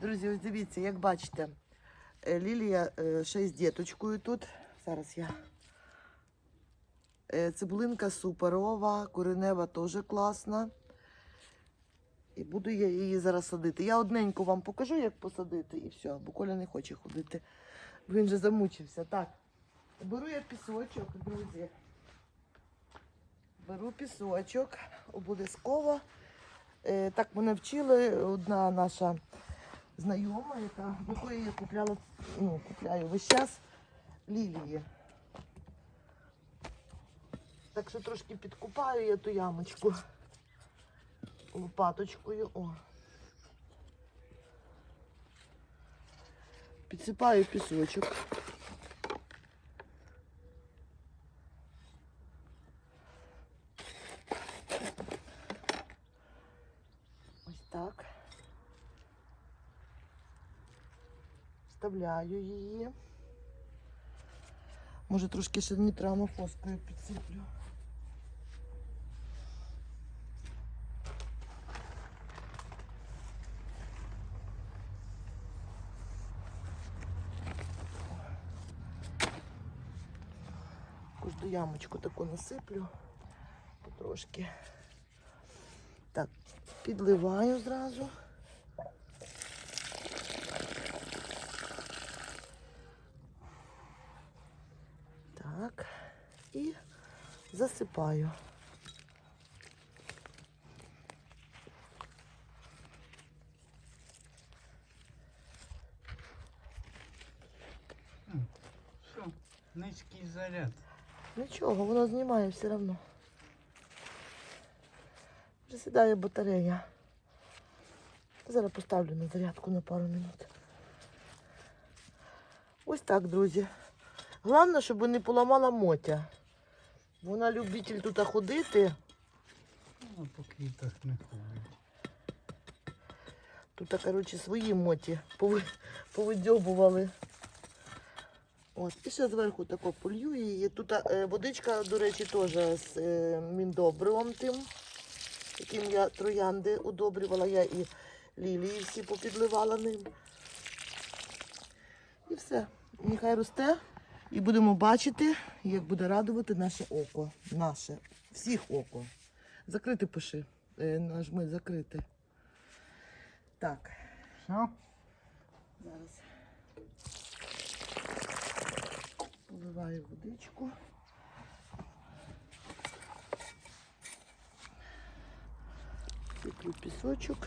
Друзі, ось дивіться, як бачите, е, Лілія е, ще з діточкою тут. Зараз я. Е, Цибулинка суперова, коренева теж класна. І буду я її зараз садити. Я одненьку вам покажу, як посадити, і все, бо Коля не хоче ходити. Він же замучився. Так, беру я пісочок, друзі. Беру пісочок, обов'язково. Так мене вчили одна наша знайома, яка в якої я купляла, ну, купляю весь час лілії. Так що трошки підкупаю я ту ямочку лопаточкою. О. Підсипаю пісочок. Ось так. Вставляю її. Може трошки ще нітрамофоскою підсиплю. Кожну ямочку таку насиплю потрошки. Так, підливаю зразу. Так, і засипаю. Все, низький заряд. Нічого, воно знімає все одно. Вже сідає батарея. Зараз поставлю на зарядку на пару минут. Ось так, друзі. Головне, щоб не поламала мотя. Вона любитель тут ходити. Ну, по квітах не ходить. Тут, коротше, свої моті повидьобували. От, і ще зверху тако полью її. Тут е, водичка, до речі, теж з е, міндобривом тим, яким я троянди удобрювала. Я і лілії всі попідливала ним. І все. Нехай росте. І будемо бачити, як буде радувати наше око. Наше. Всіх око. Закрити пиши. Е, нажми закрити. Так. Все? Зараз поливаю водичку. Сиплю пісочок.